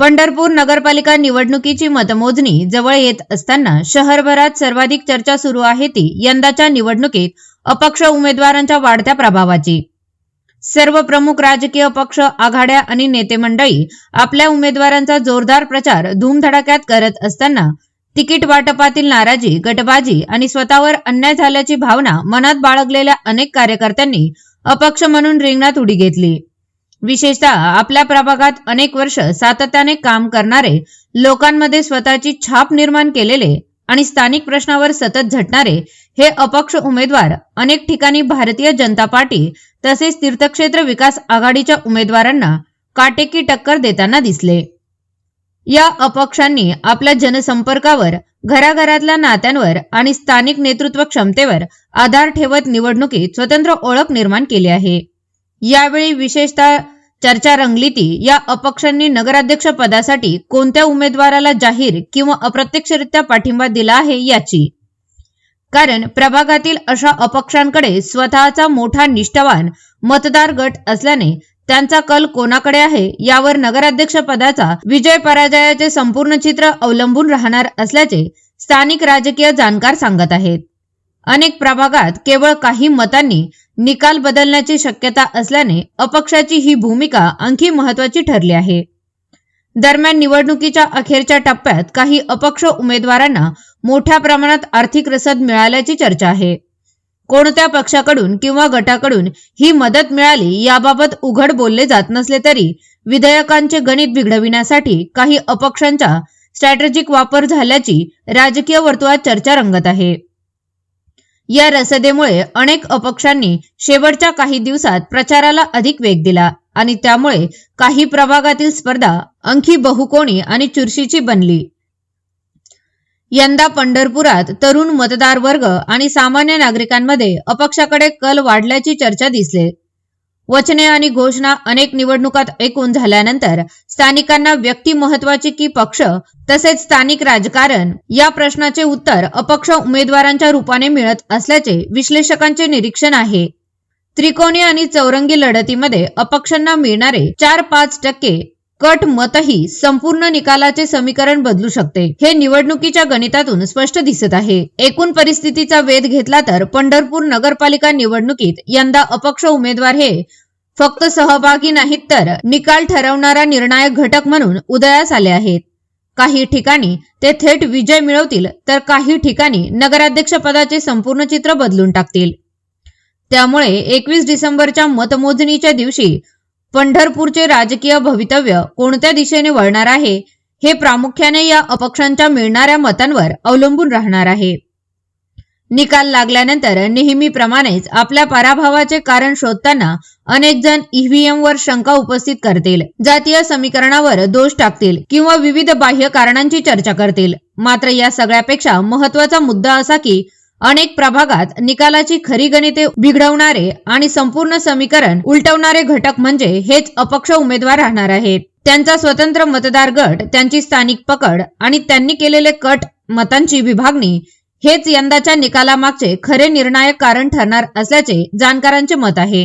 पंढरपूर नगरपालिका निवडणुकीची मतमोजणी जवळ येत असताना शहरभरात सर्वाधिक चर्चा सुरू आहे ती यंदाच्या निवडणुकीत अपक्ष उमेदवारांच्या वाढत्या प्रभावाची. सर्व प्रमुख राजकीय पक्ष आघाड्या आणि नेते मंडळी आपल्या उमेदवारांचा जोरदार प्रचार धूमधडाक्यात करत असताना तिकीट वाटपातील नाराजी गटबाजी आणि स्वतःवर अन्याय झाल्याची भावना मनात बाळगलेल्या अनेक कार्यकर्त्यांनी अपक्ष म्हणून रिंगणात उडी घेतली. विशेषतः आपल्या प्रभागात अनेक वर्ष सातत्याने काम करणारे लोकांमध्ये स्वतःची छाप निर्माण केलेले आणि स्थानिक प्रश्नावर सतत झटणारे हे अपक्ष उमेदवार अनेक ठिकाणी भारतीय जनता पार्टी तसेच तीर्थक्षेत्र विकास आघाडीच्या उमेदवारांना काटेकी टक्कर देताना दिसले. या अपक्षांनी आपल्या जनसंपर्कावर घराघरातल्या नात्यांवर आणि स्थानिक नेतृत्व क्षमतेवर आधार ठेवत निवडणुकीत स्वतंत्र ओळख निर्माण केली आहे. यावेळी विशेषतः चर्चा रंगली ती या अपक्षांनी नगराध्यक्ष पदासाठी कोणत्या उमेदवाराला जाहीर किंवा अप्रत्यक्षरित्या पाठिंबा दिला आहे याची? कारण प्रभागातील अशा अपक्षांकडे स्वतःचा मोठा निष्ठावान मतदार गट असल्याने त्यांचा कल कोणाकडे आहे यावर नगराध्यक्ष पदाचा विजय पराजयाचे संपूर्ण चित्र अवलंबून राहणार असल्याचे स्थानिक राजकीय जाणकार सांगत आहेत. अनेक प्रभागात केवळ काही मतांनी निकाल बदलण्याची शक्यता असल्याने अपक्षाची ही भूमिका आणखी महत्वाची ठरली आहे. दरम्यान निवडणुकीच्या अखेरच्या टप्प्यात काही अपक्ष उमेदवारांना मोठ्या प्रमाणात आर्थिक रसद मिळाल्याची चर्चा आहे. कोणत्या पक्षाकडून किंवा गटाकडून ही मदत मिळाली याबाबत उघड बोलले जात नसले तरी विधेयकांचे गणित बिघडविण्यासाठी काही अपक्षांचा स्ट्रॅटेजिक वापर झाल्याची राजकीय वर्तुळात चर्चा रंगत आहे. या रसदेमुळे अनेक अपक्षांनी शेवटच्या काही दिवसात प्रचाराला अधिक वेग दिला आणि त्यामुळे काही प्रभागातील स्पर्धा आणखी बहुकोणी आणि चुरशीची बनली. यंदा पंढरपुरात तरुण मतदार वर्ग आणि सामान्य नागरिकांमध्ये अपक्षाकडे कल वाढल्याची चर्चा दिसले वचने आणि घोषणा अनेक निवडणुकात ऐकून झाल्यानंतर स्थानिकांना व्यक्ती महत्वाची की पक्ष तसेच स्थानिक राजकारण या प्रश्नाचे उत्तर अपक्ष उमेदवारांच्या रूपाने मिळत असल्याचे विश्लेषकांचे निरीक्षण आहे. त्रिकोणी आणि चौरंगी लढतीमध्ये अपक्षांना मिळणारे चार पाच टक्के कट मतही संपूर्ण निकालाचे समीकरण बदलू शकते. हे निवडणुकीच्या गणितातून स्पष्ट दिसत आहे. एकूण परिस्थितीचा वेध घेतला तर पंढरपूर नगरपालिका निवडणुकीत यंदा अपक्ष उमेदवार हे फक्त सहभागी नाहीत तर निकाल ठरवणारा निर्णायक घटक म्हणून उदयास आले आहेत. काही ठिकाणी ते थेट विजय मिळवतील तर काही ठिकाणी नगराध्यक्ष पदाचे संपूर्ण चित्र बदलून टाकतील. त्यामुळे एकवीस डिसेंबरच्या मतमोजणीच्या दिवशी पंढरपूरचे राजकीय भवितव्य कोणत्या दिशेने वळणार आहे हे प्रामुख्याने या अपक्षांच्या मिळणाऱ्या मतांवर अवलंबून राहणार आहे. निकाल लागल्यानंतर नेहमीप्रमाणेच आपल्या पराभवाचे कारण शोधताना अनेक जण ईव्हीएम वर शंका उपस्थित करतील जातीय समीकरणावर दोष टाकतील किंवा विविध बाह्य कारणांची चर्चा करतील. मात्र या सगळ्यापेक्षा महत्त्वाचा मुद्दा असा की अनेक प्रभागात निकालाची खरी गणिते बिघडवणारे आणि संपूर्ण समीकरण उलटवणारे घटक म्हणजे हेच अपक्ष उमेदवार राहणार आहेत. त्यांचा स्वतंत्र मतदार गट त्यांची स्थानिक पकड आणि त्यांनी केलेले कट मतांची विभागणी हेच यंदाच्या निकालामागचे खरे निर्णायक कारण ठरणार असल्याचे जाणकारांचे मत आहे.